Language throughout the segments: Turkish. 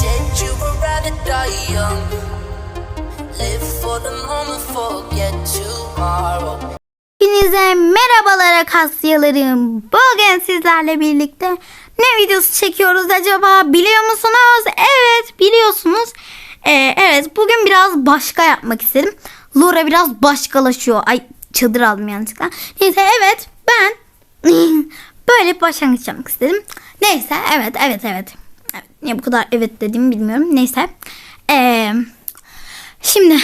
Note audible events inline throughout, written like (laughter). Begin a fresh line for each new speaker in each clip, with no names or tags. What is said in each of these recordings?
said you would rather die young. Live for the moment, forget tomorrow.
Hepinize merhabalar akasyalarım. Bugün sizlerle birlikte ne videosu çekiyoruz acaba biliyor musunuz? Evet biliyorsunuz. Ee, evet bugün biraz başka yapmak istedim. Laura biraz başkalaşıyor. Ay çadır aldım yanlışlıkla. Neyse evet ben (laughs) böyle bir başlangıç yapmak istedim. Neyse evet evet evet. Niye bu kadar evet dediğimi bilmiyorum. Neyse. Ee, şimdi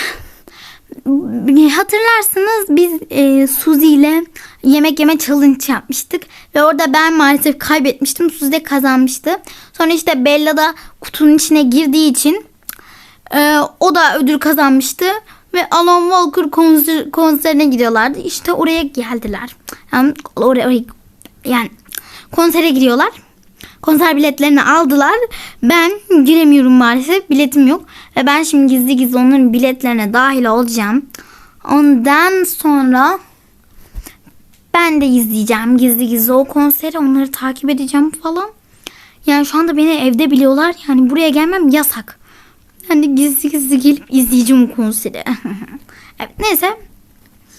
Hatırlarsınız biz e, Suzy ile yemek yeme challenge yapmıştık. Ve orada ben maalesef kaybetmiştim. Suzy de kazanmıştı. Sonra işte Bella da kutunun içine girdiği için e, o da ödül kazanmıştı. Ve Alan Walker konser, konserine gidiyorlardı. İşte oraya geldiler. Yani oraya, oraya yani konsere gidiyorlar. Konser biletlerini aldılar. Ben giremiyorum maalesef. Biletim yok. Ve ben şimdi gizli gizli onların biletlerine dahil olacağım. Ondan sonra ben de izleyeceğim gizli gizli o konseri. Onları takip edeceğim falan. Yani şu anda beni evde biliyorlar. Yani buraya gelmem yasak. De gizli gizli gelip izleyeceğim o konseri. (laughs) evet neyse.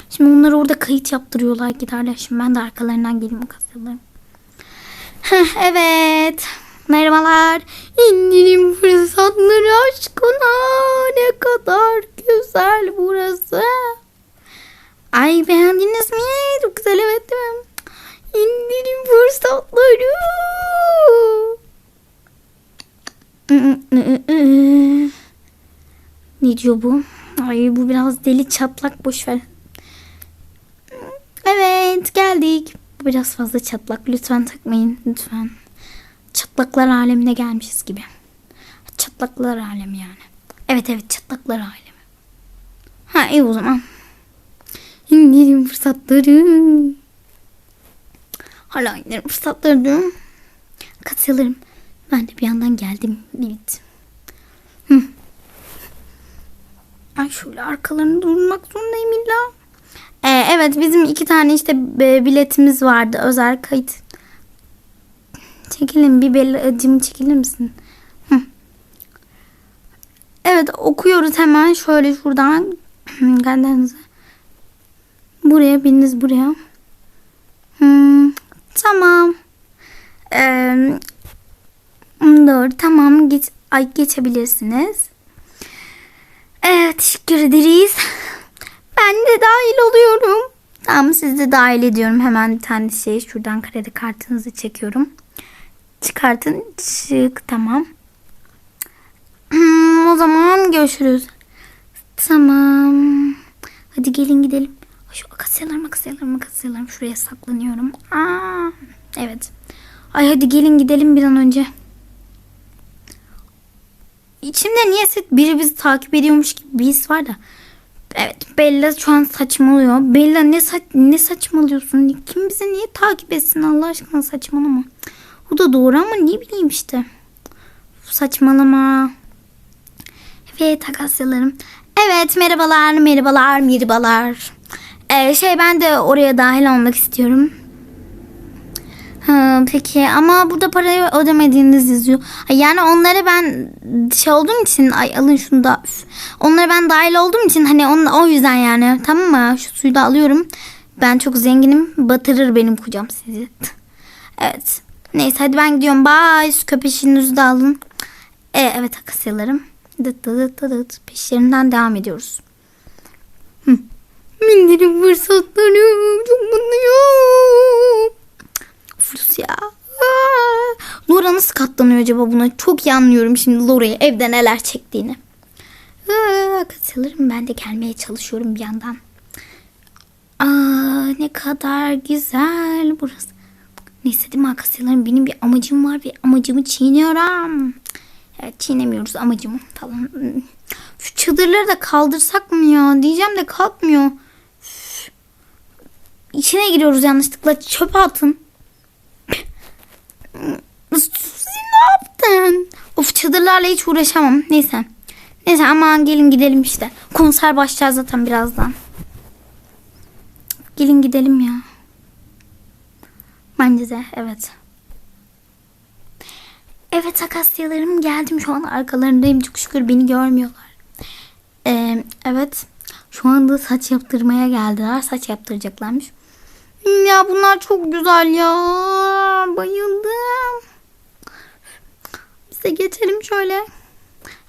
Şimdi onları orada kayıt yaptırıyorlar giderler. Şimdi ben de arkalarından geleyim o kasalarım. Evet. Merhabalar. İndirim fırsatları aşkına. Ne kadar güzel burası. Ay beğendiniz mi? Çok güzel evet değil mi? İndirim fırsatları. Ne diyor bu? Ay bu biraz deli çatlak boş ver. Evet geldik. Bu biraz fazla çatlak. Lütfen takmayın. Lütfen. Çatlaklar alemine gelmişiz gibi. Çatlaklar alemi yani. Evet evet çatlaklar alemi. Ha iyi o zaman. İndirim fırsatları. Hala indirim fırsatları diyorum. Katılırım. Ben de bir yandan geldim. Evet. Hı. Ay şöyle arkalarını durmak zorundayım illa. Ee, evet bizim iki tane işte e, biletimiz vardı özel kayıt. Çekilin bir belacım çekilir misin? Hı. Evet okuyoruz hemen şöyle şuradan (clears throat) kendinize. Buraya biriniz buraya. Hmm, tamam. Ee, doğru tamam geç, ay, geçebilirsiniz. Evet teşekkür ederiz. Ben de dahil oluyorum. Tamam sizi de dahil ediyorum. Hemen bir tane şey şuradan kredi kartınızı çekiyorum. Çıkartın. Çık tamam. Hmm, o zaman görüşürüz. Tamam. Hadi gelin gidelim. Şu akasyalarım akasyalarım akasyalarım şuraya saklanıyorum. Aa, evet. Ay hadi gelin gidelim bir an önce. İçimde niyeyse biri bizi takip ediyormuş gibi bir his var da. Evet Bella şu an saçmalıyor. Bella ne saç ne saçmalıyorsun? Kim bizi niye takip etsin Allah aşkına saçmalama. O da doğru ama ne bileyim işte. Saçmalama. Evet akasyalarım. Evet merhabalar merhabalar merhabalar. Ee, şey ben de oraya dahil olmak istiyorum. Peki ama burada parayı ödemediğiniz yazıyor. Yani onlara ben şey olduğum için ay alın şunu da. Onlara ben dahil olduğum için hani on, o yüzden yani tamam mı? Şu suyu da alıyorum. Ben çok zenginim. Batırır benim kocam sizi. (laughs) evet. Neyse hadi ben gidiyorum. Bye. Su köpeşinizi de alın. E, evet akasyalarım. Dıt dıt dıt dıt. Peşlerinden devam ediyoruz. Hı. İndirim fırsatları. Çok mutluyum. Flus ya. Laura nasıl katlanıyor acaba buna? Çok iyi anlıyorum şimdi Laura'yı evde neler çektiğini. Aa, katılırım ben de gelmeye çalışıyorum bir yandan. Aa, ne kadar güzel burası. Neyse değil mi arkadaşlarım benim bir amacım var ve amacımı çiğniyorum. Evet çiğnemiyoruz amacımı falan. Şu çadırları da kaldırsak mı ya? Diyeceğim de kalkmıyor. İçine giriyoruz yanlışlıkla çöpe atın. Suzi ne yaptın? Of çadırlarla hiç uğraşamam. Neyse. Neyse aman gelin gidelim işte. Konser başlayacak zaten birazdan. Gelin gidelim ya. Bence de evet. Evet akasyalarım geldim şu an arkalarındayım çok şükür beni görmüyorlar. Ee, evet şu anda saç yaptırmaya geldiler saç yaptıracaklarmış. Ya bunlar çok güzel ya bayıldım. Biz de geçelim şöyle.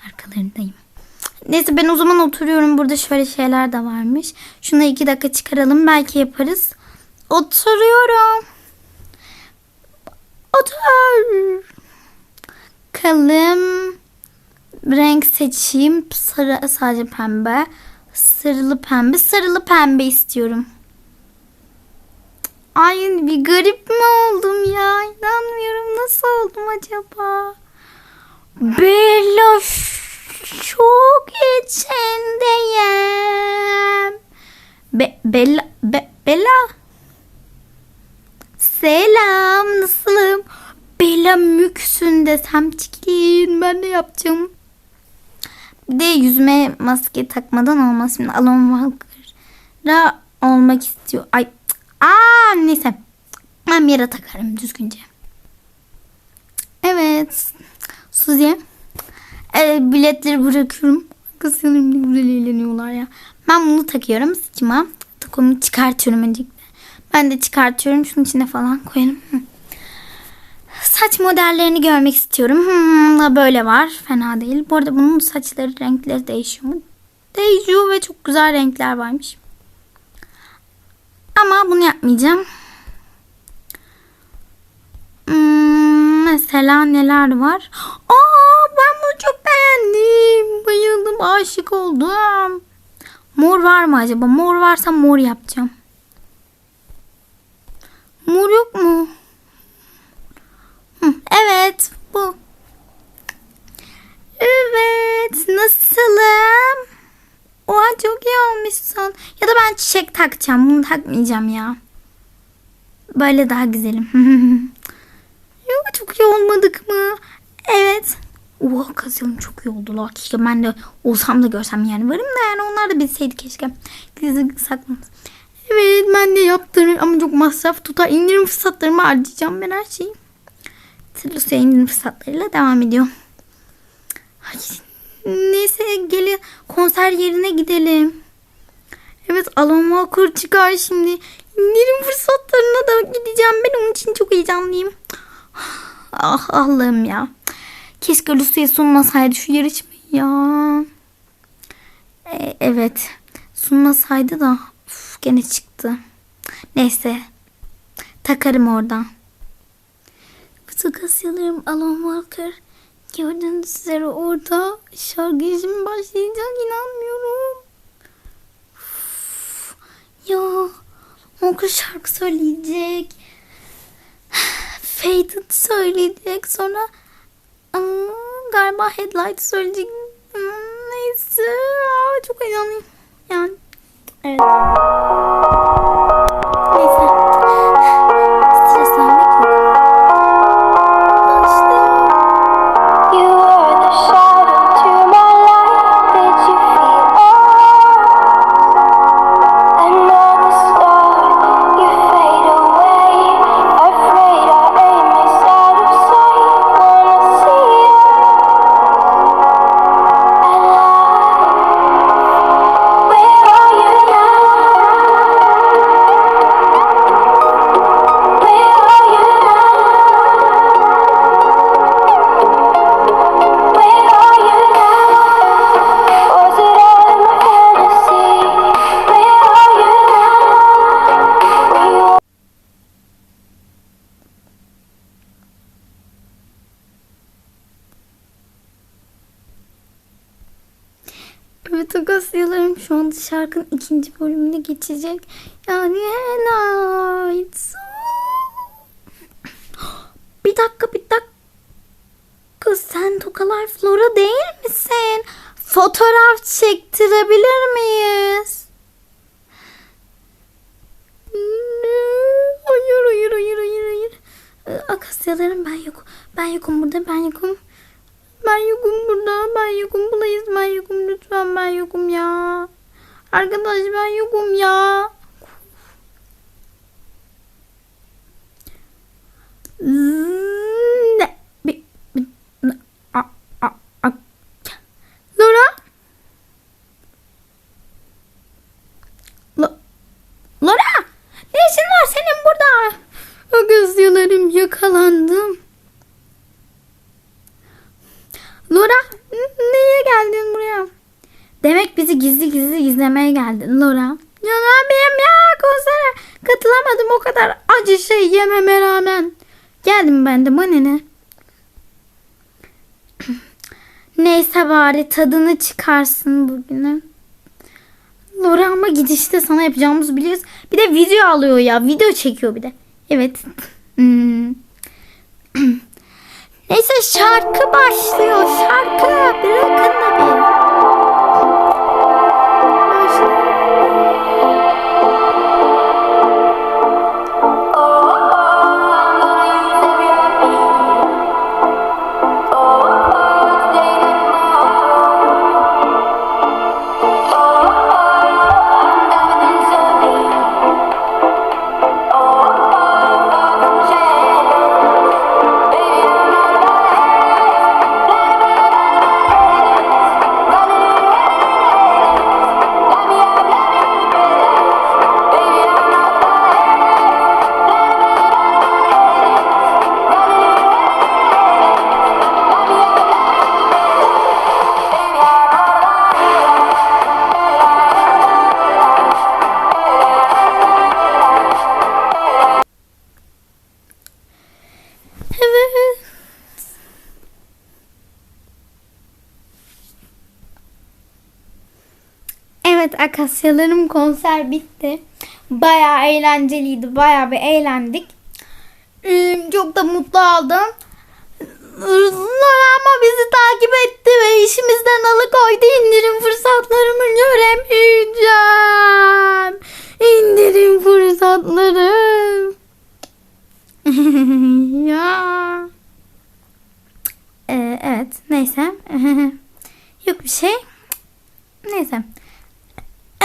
Arkalarındayım. Neyse ben o zaman oturuyorum. Burada şöyle şeyler de varmış. Şunu iki dakika çıkaralım. Belki yaparız. Oturuyorum. Otur. Kalem. Renk seçeyim. Sarı, sadece pembe. Sarılı pembe. Sarılı pembe istiyorum. Ay bir garip mi oldum ya? İnanmıyorum. Nasıl oldum acaba? Bella çok içindeyim. Be Bella Be Bella Selam nasılım? Bella müksün desem çikin ben de yapacağım. Bir de yüzüme maske takmadan olmaz. Şimdi Alon Walker'a olmak istiyor. Ay. Aa neyse. Ben bir yere takarım düzgünce. Evet. Suzi. Evet, biletleri bırakıyorum. Kızlarım ne güzel eğleniyorlar ya. Ben bunu takıyorum saçıma. Takımı çıkartıyorum öncelikle. Ben de çıkartıyorum. Şunun içine falan koyarım. Saç modellerini görmek istiyorum. Hmm, böyle var. Fena değil. Bu arada bunun saçları renkleri değişiyor mu? Değişiyor ve çok güzel renkler varmış. Ama bunu yapmayacağım. Hmm, mesela neler var? Aa ben bunu çok beğendim. Bayıldım. Aşık oldum. Mor var mı acaba? Mor varsa mor yapacağım. Mor yok mu? Hı, evet bu. Evet nasılım? Oha çok iyi olmuşsun. Ya da ben çiçek takacağım. Bunu takmayacağım ya. Böyle daha güzelim. (laughs) Yok çok iyi olmadık mı? Evet. Oha kazıyorum çok iyi oldular. Keşke ben de olsam da görsem yani. Varım da yani onlar da bilseydi keşke. Gizli saklamaz. Evet ben de yaptırırım ama çok masraf tutar. İndirim fırsatlarımı harcayacağım ben her şeyi. Tırlısuya indirim fırsatlarıyla devam ediyor. Ay, neyse gelin konser yerine gidelim. Evet Alan Walker çıkar şimdi. İndirim fırsatlarına da gideceğim. Ben onun için çok heyecanlıyım. Ah Allah'ım ya. Keşke Lucy'ye sunmasaydı şu yarışmayı ya. E, evet. Sunmasaydı da uf, gene çıktı. Neyse. Takarım oradan. Fıtıkasyalarım Alan Walker. Gördüğünüz üzere orada şarkı başlayacak inanmıyorum. Ya Walker şarkı söyleyecek. Faded söyleyecek. Sonra ıı, galiba Headlight söyleyecek. Hmm, Neyse. Aa, çok heyecanlıyım. Yani evet. Şarkının ikinci bölümüne geçecek. Yani Lights. (gasps) Bir dakika bir dakika. Sen Tokalar Flora değil misin? Fotoğraf çektirebilir miyiz? Hayır hayır hayır hayır hayır. Ee, Akasyalarım ben yok. Ben yokum burada ben yokum. Ben yokum burada. Ben yokum. Bulayız. Ben yokum. Lütfen ben yokum ya. Arkadaş ben yokum ya. Bizi gizli gizli izlemeye geldi Laura. Ya ne yapayım ya konsere katılamadım o kadar acı şey yememe rağmen. Geldim ben de bana ne? (clears throat) Neyse bari tadını çıkarsın bugünün. Laura ama gidişte sana yapacağımızı biliyoruz. Bir de video alıyor ya. Video çekiyor bir de. Evet. (laughs) Hmm. (clears throat) Neyse şarkı başlıyor. Şarkı. Bırakın da bir. Evet Akasyalarım konser bitti. Bayağı eğlenceliydi. Bayağı bir eğlendik. Hmm, Çok da mutlu oldum. Ama bizi takip etti ve işimizden alıkoydu. İndirim fırsatlarımı göremeyeceğim. İndirim fırsatlarım. (laughs) ya. Ee, evet neyse. (laughs) Yok bir şey. Neyse.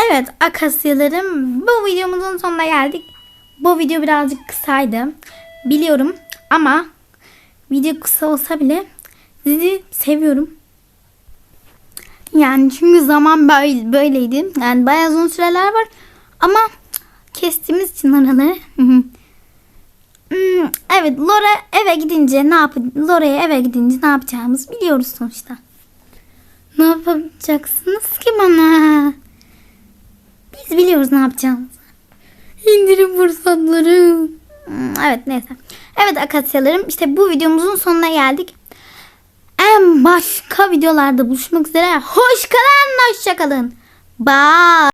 Evet akasyalarım bu videomuzun sonuna geldik. Bu video birazcık kısaydı. Biliyorum ama video kısa olsa bile sizi seviyorum. Yani çünkü zaman böyle, böyleydi. Yani bayağı uzun süreler var. Ama kestiğimiz için araları. (laughs) Hmm, evet Laura eve gidince ne yap Laura'ya eve gidince ne yapacağımızı biliyoruz sonuçta. Ne yapacaksınız ki bana? Biz biliyoruz ne yapacağımızı. İndirim fırsatları. Hmm, evet neyse. Evet akasyalarım işte bu videomuzun sonuna geldik. En başka videolarda buluşmak üzere. Hoş kalın, hoşça kalın. Bye.